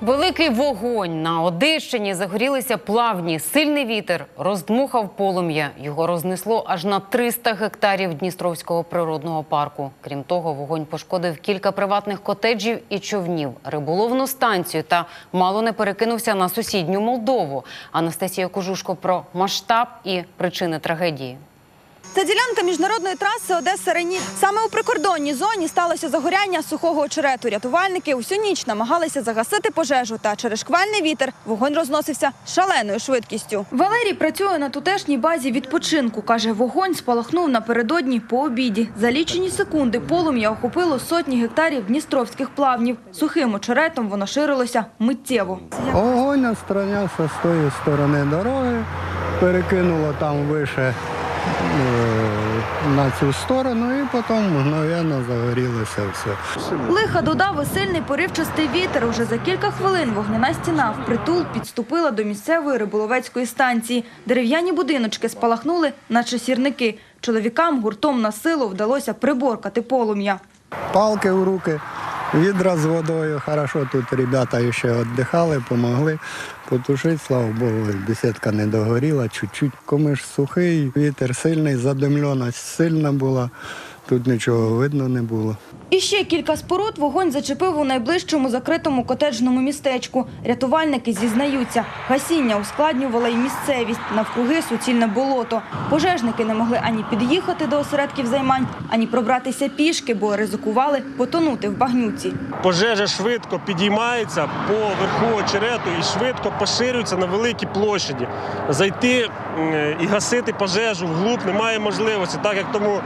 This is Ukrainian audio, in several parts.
Великий вогонь на Одещині загорілися плавні. Сильний вітер роздмухав полум'я. Його рознесло аж на 300 гектарів Дністровського природного парку. Крім того, вогонь пошкодив кілька приватних котеджів і човнів, риболовну станцію та мало не перекинувся на сусідню Молдову. Анастасія Кожушко про масштаб і причини трагедії. Це ділянка міжнародної траси Одеса Рені. Саме у прикордонній зоні сталося загоряння сухого очерету. Рятувальники усю ніч намагалися загасити пожежу. Та через шквальний вітер вогонь розносився шаленою швидкістю. Валерій працює на тутешній базі відпочинку. каже, вогонь спалахнув напередодні по обіді. За лічені секунди полум'я охопило сотні гектарів дністровських плавнів. Сухим очеретом воно ширилося миттєво. Огонь отстранявся з тої сторони дороги, перекинуло там вище на цю сторону і потім мгновенно загорілося все. Лиха додав і сильний поривчастий вітер. Уже за кілька хвилин вогняна стіна впритул підступила до місцевої риболовецької станції. Дерев'яні будиночки спалахнули, наче сірники. Чоловікам гуртом на силу вдалося приборкати полум'я. Палки в руки, відра з водою. Хорошо, тут ребята ще віддихали, допомогли потушити, слава Богу, бесідка не догоріла, чуть-чуть. Комиш сухий, вітер сильний, задимльоність сильна була, тут нічого видно не було. І ще кілька споруд вогонь зачепив у найближчому закритому котеджному містечку. Рятувальники зізнаються, гасіння ускладнювало й місцевість, навкруги суцільне болото. Пожежники не могли ані під'їхати до осередків займань, ані пробратися пішки, бо ризикували потонути в багнюці. Пожежа швидко підіймається по верху очерету і швидко поширюється на великій площаді. Зайти і гасити пожежу вглуб немає можливості, так як тому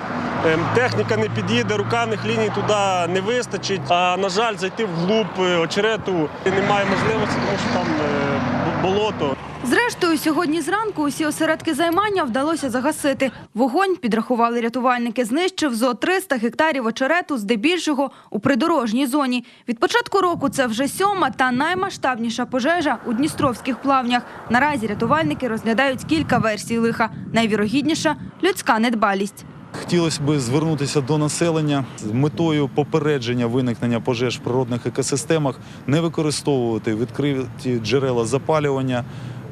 ем, техніка не під'їде, рукавних ліній туди не вистачить. А на жаль, зайти вглуб е, очерету немає можливості, тому що там е, болото. Зрештою, сьогодні зранку усі осередки займання вдалося загасити. Вогонь, підрахували рятувальники, знищив зо 300 гектарів очерету, здебільшого у придорожній зоні. Від початку року це вже сьома та наймасштабніша пожежа у Дністровських плавнях. Наразі рятувальники розглядають кілька версій лиха. Найвірогідніша – людська недбалість. Хотілося б звернутися до населення з метою попередження виникнення пожеж в природних екосистемах, не використовувати відкриті джерела запалювання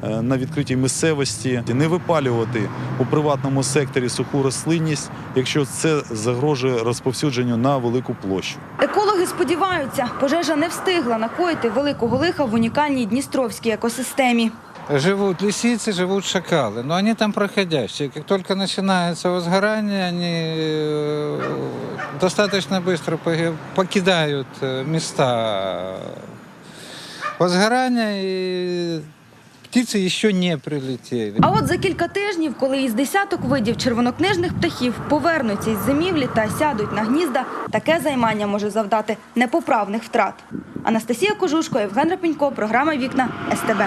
е, на відкритій місцевості, не випалювати у приватному секторі суху рослинність, якщо це загрожує розповсюдженню на велику площу. Екологи сподіваються, пожежа не встигла накоїти великого лиха в унікальній Дністровській екосистемі Живут лисицы, живут шакалы, но они там проходящие. Как только начинается возгорание, они э, достаточно быстро поги- покидают э, места возгорания, и птицы еще не прилетели. А от за кілька тижнів, коли із десяток видів червонокнижних птахів повернуться із зимівлі та сядуть на гнізда, таке займання може завдати непоправних втрат. Анастасія Кожушко, Євген Рапінько, програма Вікна СТБ.